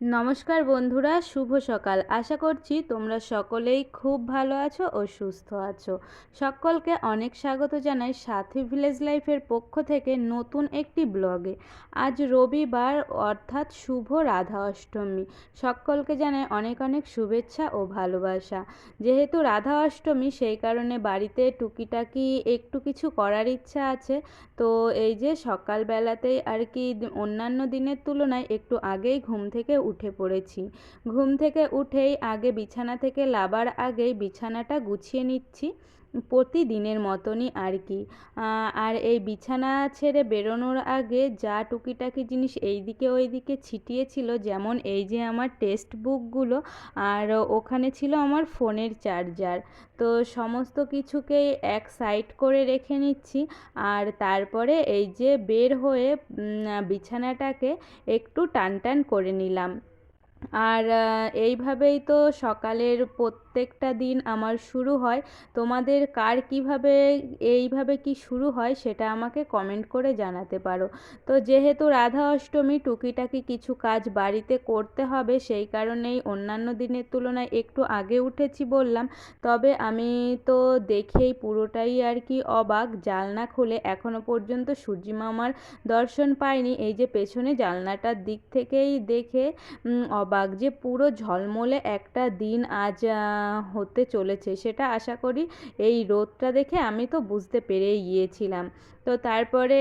নমস্কার বন্ধুরা, শুভ সকাল। আশা করছি তোমরা সকলেই খুব ভালো আছো ও সুস্থ আছো। সকলকে অনেক স্বাগত জানাই সাথী ভিলেজ লাইফের পক্ষ থেকে নতুন একটি ব্লগে। আজ রবিবার, অর্থাৎ শুভ রাধা অষ্টমী। সকলকে জানাই অনেক অনেক শুভেচ্ছা ও ভালোবাসা। যেহেতু রাধা অষ্টমী, সেই কারণে বাড়িতে টুকিটাকি একটু কিছু করার ইচ্ছা আছে। তো এই যে সকালবেলাতেই আর কি অন্যান্য দিনের তুলনায় একটু আগেই ঘুম থেকে উঠে পড়েছি। ঘুম থেকে উঠেই আগে বিছানা থেকে লাবার আগেই বিছানাটা গুছিয়ে নিচ্ছি, প্রতিদিনের মতনই আর কি। আর এই বিছানা ছেড়ে বেরোনোর আগে যা টুকিটাকি জিনিস এই দিকে ওই দিকে ছিটিয়েছিল, যেমন এই যে আমার টেক্সট বুকগুলো আর ওখানে ছিল আমার ফোনের চার্জার। তো সমস্ত কিছুকেই এক সাইড করে রেখে নিচ্ছি আর তারপরে এই যে বের হয়ে বিছানাটাকে একটু টান টান করে নিলাম। আর এইভাবেই তো সকালের প্রত্যেকটা দিন আমার শুরু হয়। তোমাদের কার কীভাবে, এইভাবে কি শুরু হয় সেটা আমাকে কমেন্ট করে জানাতে পারো। তো যেহেতু রাধা অষ্টমী টুকিটাকি কিছু কাজ বাড়িতে করতে হবে, সেই কারণেই অন্যান্য দিনের তুলনায় একটু আগে উঠেছি বললাম। তবে আমি তো দেখেই পুরোটাই আর কি অবাক জালনা খুলে এখনও পর্যন্ত সূর্যি মামার দর্শন পাইনি। এই যে পেছনে জালনাটার দিক থেকেই দেখে যে পুরো ঝলমলে একটা দিন আজ হতে চলেছে। সেটা আশা করি এই রোদটা দেখে আমি তো বুঝতে পেরেই গিয়েছিলাম। তো তারপরে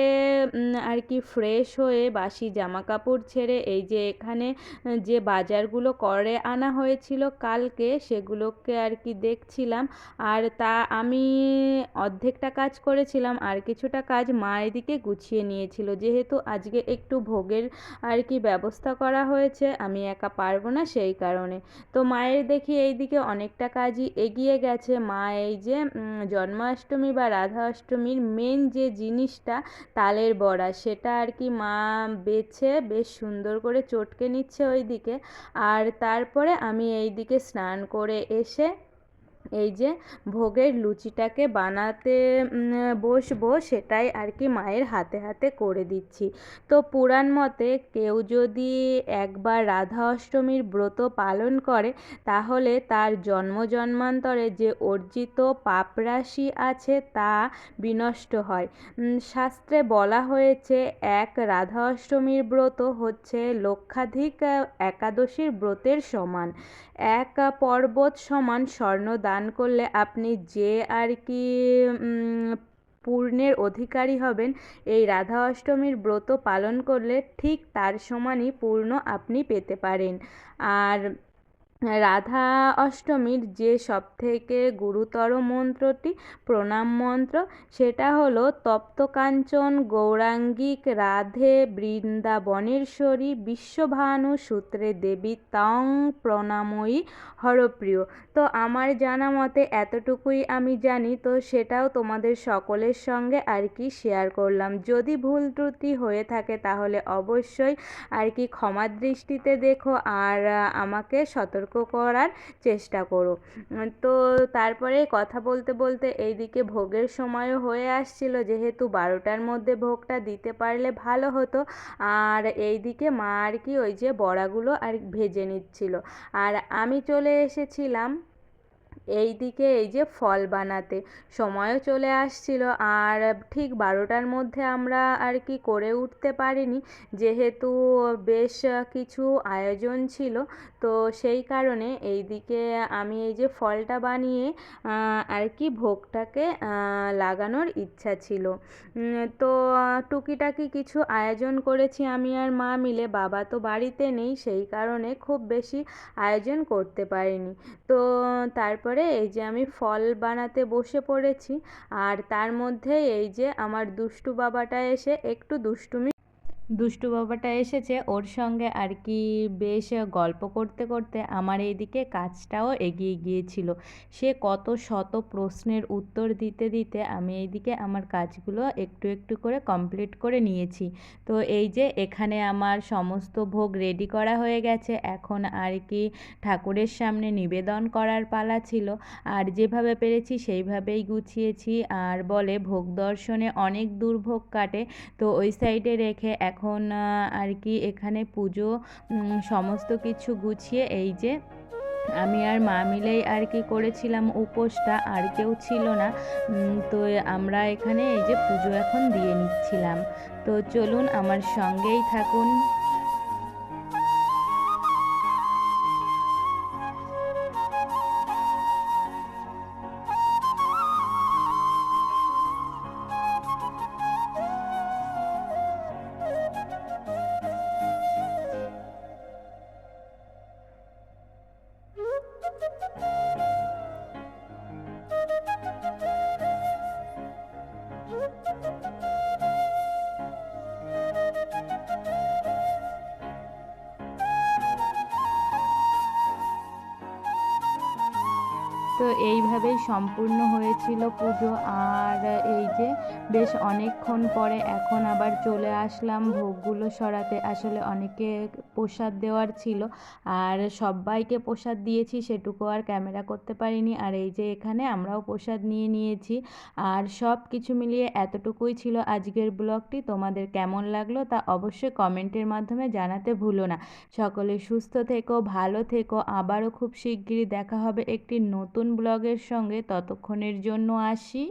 আর কি ফ্রেশ হয়ে বাসি জামা কাপড় ছেড়ে এই যে এখানে, যে বাজারগুলো করে আনা হয়েছিল কালকে, সেগুলোকে আর কি দেখছিলাম। আর তা আমি অর্ধেকটা কাজ করেছিলাম, আর কিছুটা কাজ মা এদিকে গুছিয়ে নিয়েছিল। যেহেতু আজকে একটু ভোগের আর কি ব্যবস্থা করা হয়েছে, আমি একা পারব না সেই কারণে। তো মায়ের দেখি এই দিকে অনেকটা কাজই এগিয়ে গেছে। মা এই যে জন্মাষ্টমী বা রাধা অষ্টমীর মেন যে জিনিসটা তালের বড়া, সেটা আর কি মা বেছে বেশ সুন্দর করে চটকে নিচ্ছে ওই দিকে আর তারপরে আমি এই দিকে স্নান করে এসে এই যে ভোগের লুচিটাকে বানাতে বসবো সেটাই আর কি মায়ের হাতে হাতে করে দিচ্ছি। তো পুরাণ মতে কেউ যদি একবার রাধা অষ্টমীর ব্রত পালন করে, তাহলে তার জন্ম জন্মান্তরে যে অর্জিত পাপরাশি আছে তা বিনষ্ট হয়। শাস্ত্রে বলা হয়েছে, এক রাধা অষ্টমীর ব্রত হচ্ছে লক্ষাধিক একাদশীর ব্রতের সমান। এক পর্বত সমান স্বর্ণ দান করলে আপনি যে আর কি পূর্ণের অধিকারী হবেন, এই রাধা অষ্টমীর ব্রত পালন করলে ঠিক তার সমানই পূর্ণ আপনি পেতে পারেন। আর রাধা অষ্টমীর যে সবথেকে গুরুতর মন্ত্রটি, প্রণাম মন্ত্র, সেটা হলো তপ্তকাঞ্চন, গৌরাঙ্গিক, রাধে বৃন্দাবনেশ্বরী বিশ্বভানু সূত্রে দেবী তং প্রণাময়ী, হরপ্রিয়। তো আমার জানা মতে এতটুকুই আমি জানি, তো সেটাও তোমাদের সকলের সঙ্গে আর কি শেয়ার করলাম। যদি ভুল ত্রুটি হয়ে থাকে তাহলে অবশ্যই আর কি ক্ষমা দৃষ্টিতে দেখো আর আমাকে সতর্ক করার চেষ্টা করো। তো তারপরে কথা বলতে বলতে এইদিকে ভোগের সময়ও হয়ে আসছিল। যেহেতু বারোটার মধ্যে ভোগটা দিতে পারলে ভালো হতো। আর এইদিকে মা আর কি ওই যে বড়াগুলো আর ভেজে নিচ্ছিল। আর আমি চলে এসেছিলাম এই দিকে এই যে ফল বানাতে। সময়ও চলে আসছিল আর ঠিক বারোটার মধ্যে আমরা আর কি করে উঠতে পারিনি। যেহেতু বেশ কিছু আয়োজন ছিল, তো সেই কারণে এই দিকে আমি এই যে ফলটা বানিয়ে আর কি ভোগটাকে লাগানোর ইচ্ছা ছিল। তো টুকিটাকি কিছু আয়োজন করেছি আমি আর মা মিলে। বাবা তো বাড়িতে নেই, সেই কারণে খুব বেশি আয়োজন করতে পারিনি। তো তারপরে করে এই যে আমি ফল বানাতে বসে পড়েছি। আর তার মধ্যে এই যে আমার দুষ্টু বাবাটা এসে একটু দুষ্টুমি দুষ্টু বাবাটা এসেছে ওর সঙ্গে আর কি বেশ গল্প করতে করতে আমার এইদিকে কাজটাও এগিয়ে গিয়েছিল। সে কত শত প্রশ্নের উত্তর দিতে দিতে আমি এইদিকে আমার কাজগুলো একটু একটু করে কমপ্লিট করে নিয়েছি। তো এই যে এখানে আমার সমস্ত ভোগ রেডি করা হয়ে গেছে। এখন আর কি ঠাকুরের সামনে নিবেদন করার পালা ছিল। আর যেভাবে পেরেছি সেইভাবেই গুছিয়েছি। আর বলে ভোগ দর্শনে অনেক দুর্ভোগ কাটে। তো ওই সাইডে রেখে এক এখন আর কি এখানে পুজো সমস্ত কিছু গুছিয়ে এই যে আমি আর মা মিলেই আর কি করেছিলাম উপোসটা, আর কেউ ছিল না। তো আমরা এখানে এই যে পুজো এখন দিয়ে নিচ্ছিলাম। তো চলুন আমার সঙ্গেই থাকুন। তো এইভাবেই সম্পূর্ণ হয়েছিল পুজো। আর এই যে বেশ অনেকক্ষণ পরে এখন আবার চলে আসলাম ভোগগুলো সরাতে। আসলে অনেকে প্রসাদ দেওয়ার ছিল, আর সবাইকে প্রসাদ দিয়েছি সেটুকু আর ক্যামেরা করতে পারিনি। আর এই যে এখানে আমরাও প্রসাদ নিয়ে নিয়েছি। আর সব কিছু মিলিয়ে এতটুকুই ছিল আজকের ব্লগটি। তোমাদের কেমন লাগল তা অবশ্যই কমেন্টের মাধ্যমে জানাতে ভুলো না। সকলে সুস্থ থেকো, ভালো থেকো। আবারও খুব শিগগিরই দেখা হবে একটি নতুন ব্লগের সঙ্গে ততক্ষণের জন্য আসি।